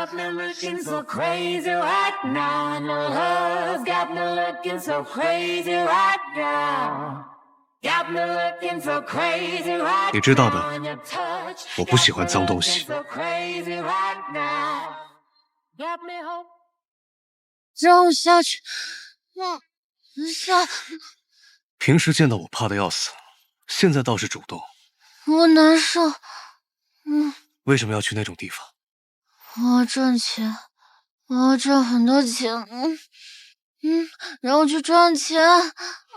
got me looking so crazy right now. And your love's got me looking so crazy right now. Got me looking so crazy right 你知道的 now. And your touch 我不喜欢脏东西 got me looking so crazy right now. Got me hope. 让我下去。嗯，下，平时见到我怕的要死，现在倒是主动。我难受。嗯，为什么要去那种地方？我要赚钱，我要赚很多钱。嗯嗯，让我去赚钱。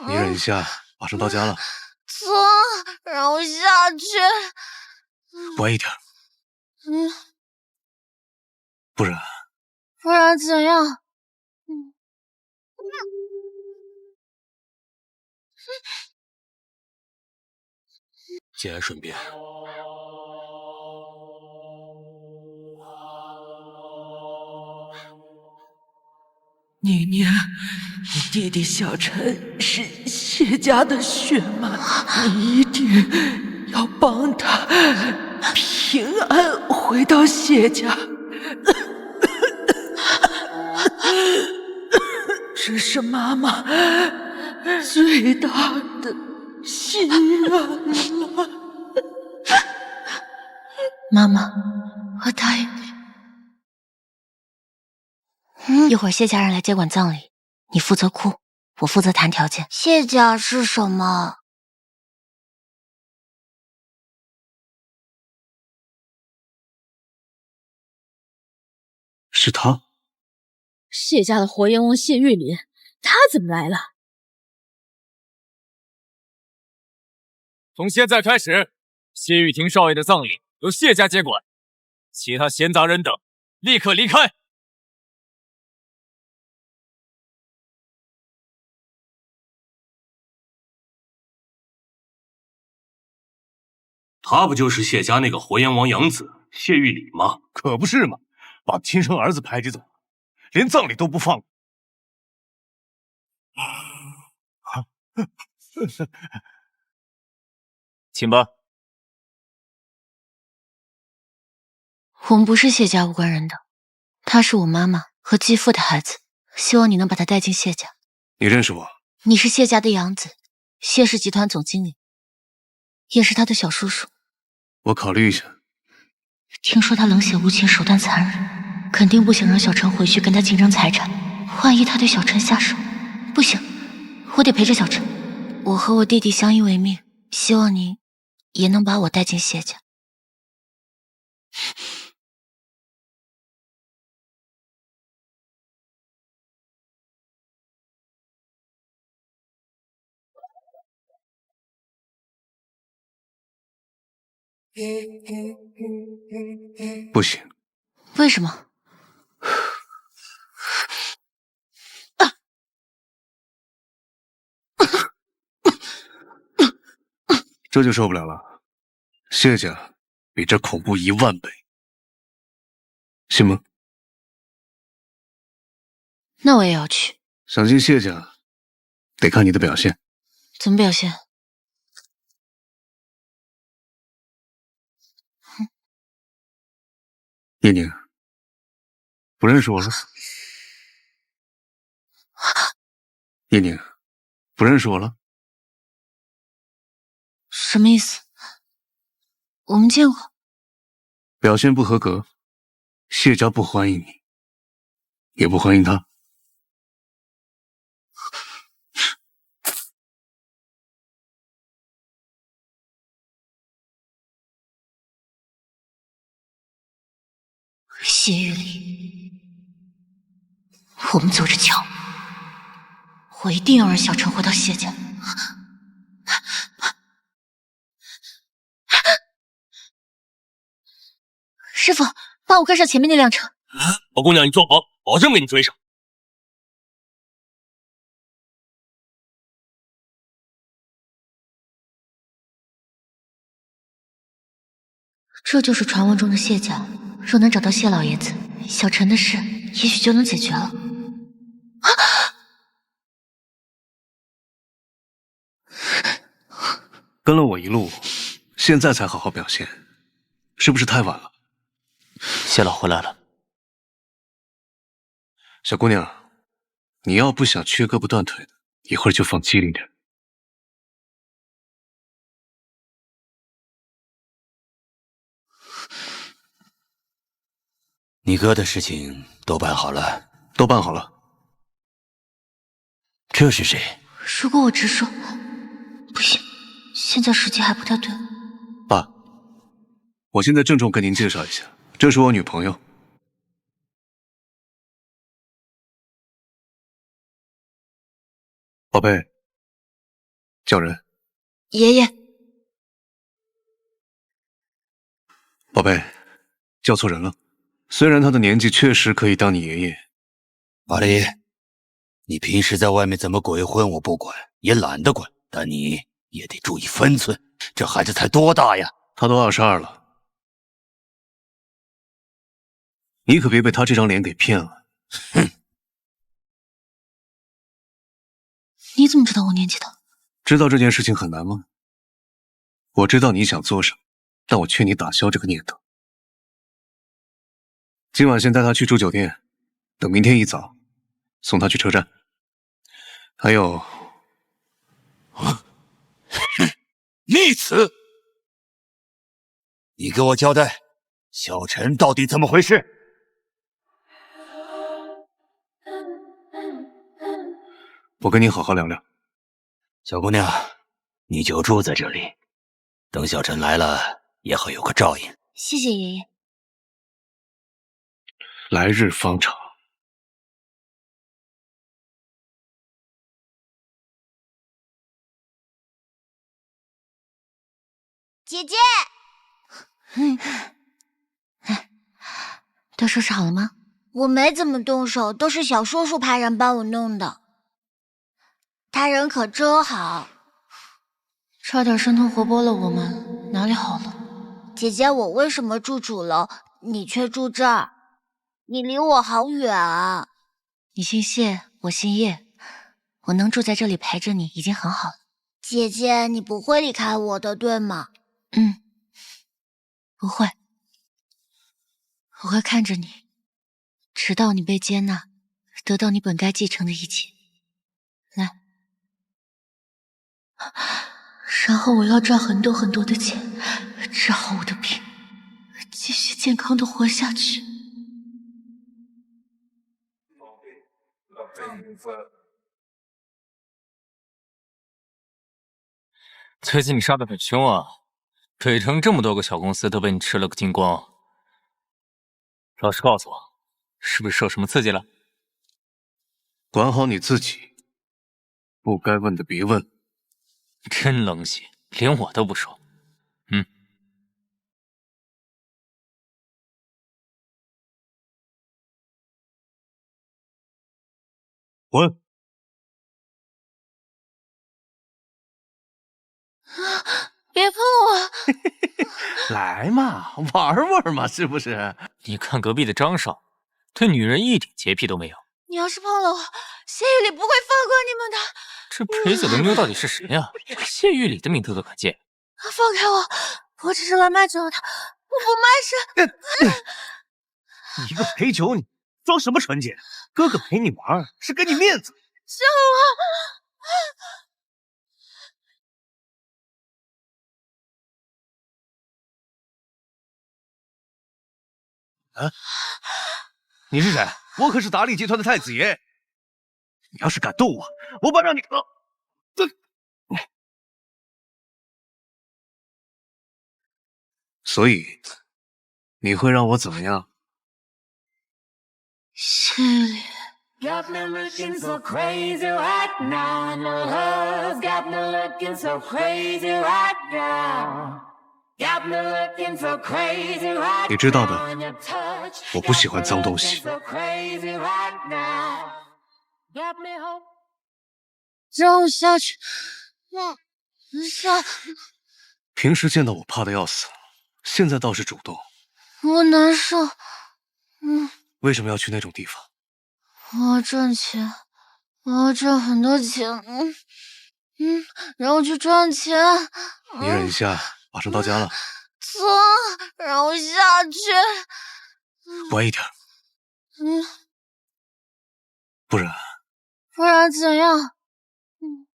你忍一下，马上到家了，走，让我下去。乖一点，嗯，不然不然怎样？嗯，节哀顺变。宁宁，你弟弟小陈是谢家的血脉，你一定要帮他平安回到谢家。这是妈妈最大的心愿了。妈妈，我答应你。一会儿谢家人来接管葬礼，你负责哭，我负责谈条件。谢家是什么？是他。谢家的活阎王谢玉林，他怎么来了？从现在开始，谢玉婷少爷的葬礼由谢家接管，其他闲杂人等立刻离开。他不就是谢家那个活阎王养子谢玉礼吗？可不是嘛，把亲生儿子排挤走，连葬礼都不放。请吧。我们不是谢家无关人的，他是我妈妈和继父的孩子，希望你能把他带进谢家。你认识我？你是谢家的养子，谢氏集团总经理，也是他的小叔叔。我考虑一下。听说他冷血无情，手段残忍，肯定不想让小陈回去跟他竞争财产。万一他对小陈下手，不行，我得陪着小陈。我和我弟弟相依为命，希望您也能把我带进谢家。不行，为什么？这就受不了了。谢家比这恐怖一万倍，信吗？那我也要去。想进谢家，得看你的表现。怎么表现？叶宁，不认识我了？叶宁，不认识我了？什么意思？我们见过。表现不合格，谢家不欢迎你，也不欢迎他。谢玉礼，我们走着瞧。我一定要让小陈回到谢家。师傅，帮我跟上前面那辆车。宝姑娘，你坐好，保证给你追上。这就是传闻中的谢家。若能找到谢老爷子，小陈的事也许就能解决了。跟了我一路，现在才好好表现，是不是太晚了？谢老回来了。小姑娘，你要不想缺胳膊断腿的，一会儿就放机灵点。你哥的事情都办好了，都办好了。这是谁？如果我直说，不行，现在时机还不太对。爸，我现在郑重跟您介绍一下，这是我女朋友。宝贝，叫人。爷爷，宝贝，叫错人了。虽然他的年纪确实可以当你爷爷，玛丽，你平时在外面怎么鬼混我不管，也懒得管，但你也得注意分寸。这孩子才多大呀？他都二十二了，你可别被他这张脸给骗了。哼！你怎么知道我年纪大？知道这件事情很难吗？我知道你想做什么，但我劝你打消这个念头。今晚先带他去住酒店，等明天一早送他去车站。还有，逆子，你给我交代，小陈到底怎么回事？我跟你好好聊聊。小姑娘，你就住在这里，等小陈来了也好有个照应。谢谢爷爷。来日方长，姐姐，都收拾好了吗？我没怎么动手，都是小叔叔派人帮我弄的。他人可真好，差点生吞活剥了我们，哪里好了？姐姐，我为什么住主楼，你却住这儿？你离我好远啊！你姓谢，我姓叶，我能住在这里陪着你已经很好了。姐姐，你不会离开我的，对吗？嗯，不会，我会看着你，直到你被接纳，得到你本该继承的一切。来，然后我要赚很多很多的钱，治好我的病，继续健康的活下去。最近你杀的很凶啊，北城这么多个小公司都被你吃了个精光。老实告诉我，是不是受什么刺激了？管好你自己，不该问的别问。真冷血，连我都不说。滚。别碰我！来嘛，玩玩嘛，是不是？你看隔壁的张少，对女人一点洁癖都没有。你要是碰了我，谢玉礼不会放过你们的。这陪酒的妞到底是谁呀？谢玉礼的名头都敢借？放开我！我只是来卖酒的，我不卖身。你一个陪酒女，装什么纯洁？哥哥陪你玩是给你面子。救我！啊！你是谁？我可是达利集团的太子爷。你要是敢动我，我把让你……这……所以你会让我怎么样？谢玉礼。你知道的，我不喜欢脏东西。让我下去。嗯，下。平时见到我怕的要死，现在倒是主动。我难受。嗯。为什么要去那种地方？我要赚钱，我要赚很多钱。嗯嗯，让我去赚钱。你忍一下。马上到家了，走，让我下去。乖一点。嗯。不然，不然怎样？嗯，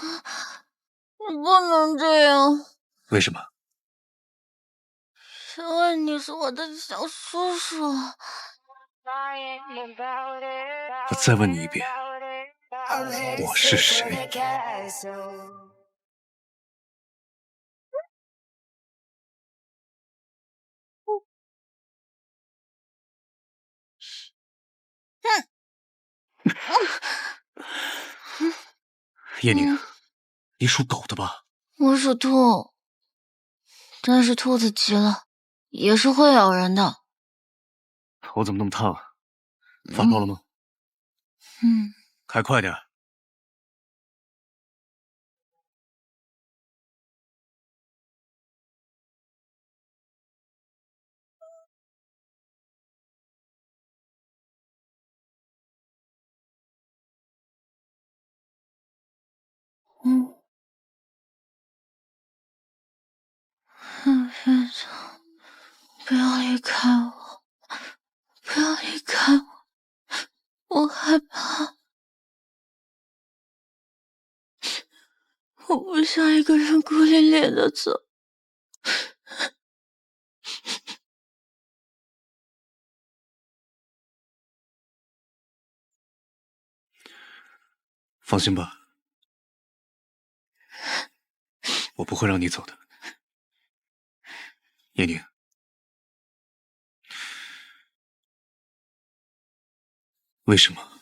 你不能这样，为什么？因为你是我的小叔叔。我再问你一遍，我是谁？叶宁，你属狗的吧？我属兔，但是兔子急了也是会咬人的。我怎么那么烫？发烧了吗？嗯，开快点。嗯，嗯，院长，不要离开我，不要离开我，我害怕，我不想一个人孤零零的走。放心吧。我不会让你走的，叶宁。为什么？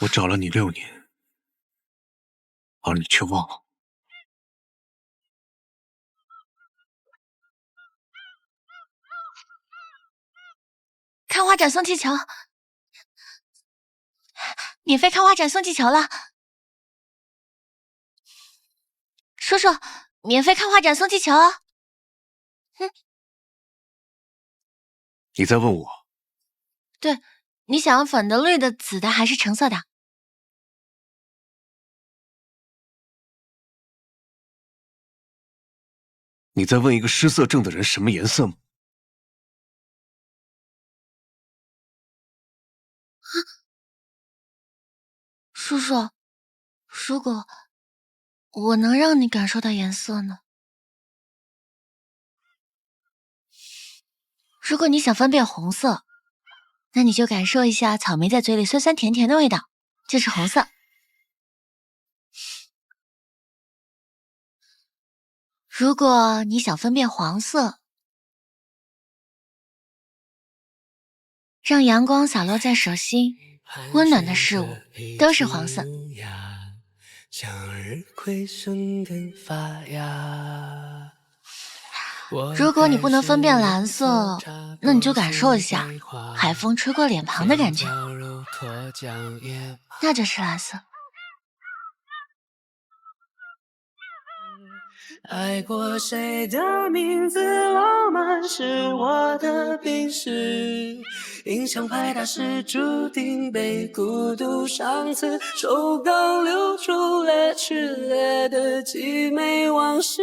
我找了你六年，而你却忘了？看花展送气球，免费看花展送气球了。叔叔，免费看画展送气球哦！哼，你在问我？对，你想要粉的、绿的、紫的还是橙色的？你在问一个失色症的人什么颜色吗？叔叔，如果……我能让你感受到颜色呢。如果你想分辨红色，那你就感受一下草莓在嘴里酸酸甜甜的味道，就是红色。如果你想分辨黄色，让阳光洒落在手心，温暖的事物都是黄色。向日葵生根发芽。如果你不能分辨蓝色，那你就感受一下海风吹过脸庞的感觉，那就是蓝色。爱过谁的名字浪漫是我的病史，印象派大师注定被孤独赏赐，手稿流出了炽烈的凄美往事。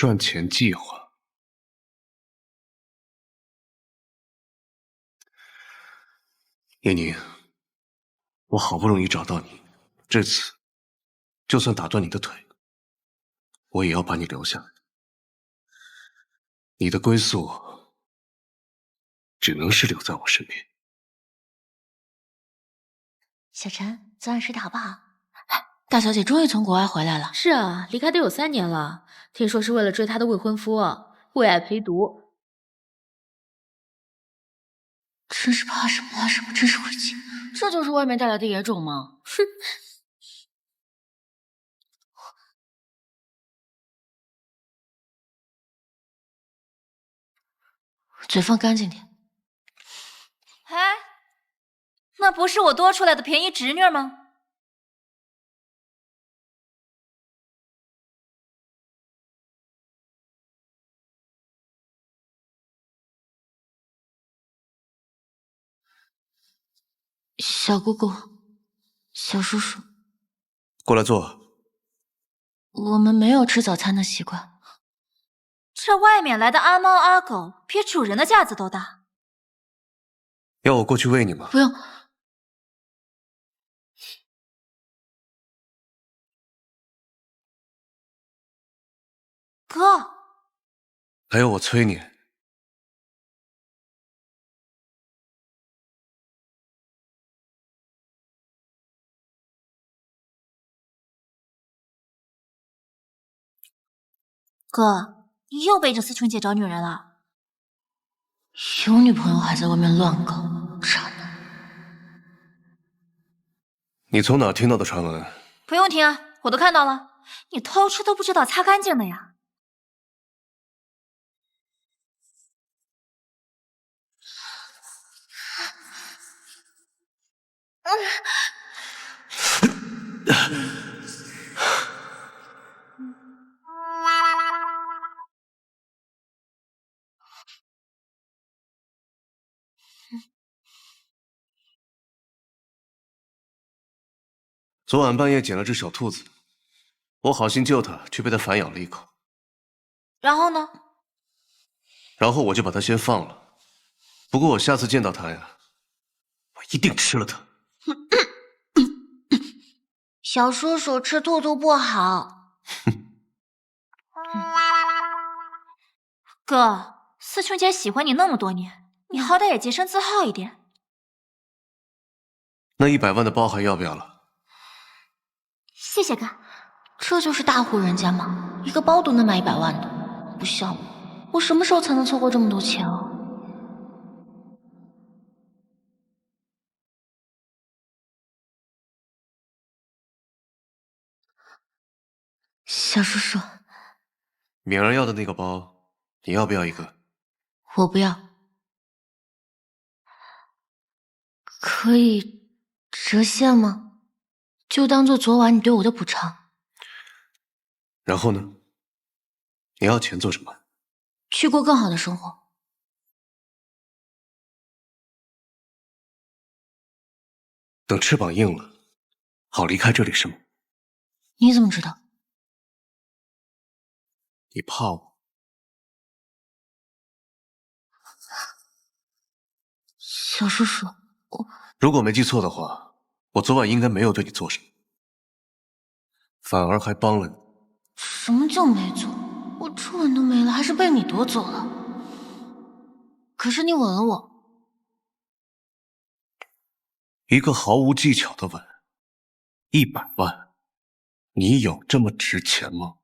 赚钱计划，叶宁，我好不容易找到你，这次就算打断你的腿，我也要把你留下来。你的归宿只能是留在我身边。小陈，昨晚睡得好不好？大小姐终于从国外回来了。是啊，离开得有三年了。听说是为了追她的未婚夫，为爱陪读。真是怕什么来什么，真是晦气。这就是外面带来的野种吗？哼。嘴放干净点。哎，那不是我多出来的便宜侄女吗？小姑姑，小叔叔，过来坐。我们没有吃早餐的习惯。这外面来的阿猫阿狗比主人的架子都大。要我过去喂你吗？不用。哥，还要我催你。哥，你又背着思春姐找女人了？有女朋友还在外面乱搞，渣男！你从哪听到的传闻？不用听啊，我都看到了。你偷吃都不知道擦干净的呀！昨晚半夜捡了只小兔子，我好心救它，却被它反咬了一口。然后呢？然后我就把它先放了。不过我下次见到它呀，我一定吃了它。小叔叔吃兔兔不好。哥，思琼姐喜欢你那么多年，你好歹也洁身自好一点。那一百万的包还要不要了？谢谢哥。这就是大户人家嘛，一个包都能买一百万的，不像我，我什么时候才能凑够这么多钱啊？小叔叔，敏儿要的那个包，你要不要一个？我不要，可以折现吗？就当做昨晚你对我的补偿。然后呢？你要钱做什么？去过更好的生活。等翅膀硬了，好离开这里是吗？你怎么知道？你怕我？小叔叔，我如果没记错的话，我昨晚应该没有对你做什么，反而还帮了你。什么叫没做？我初吻都没了，还是被你夺走了。可是你吻了我，一个毫无技巧的吻，一百万，你有这么值钱吗？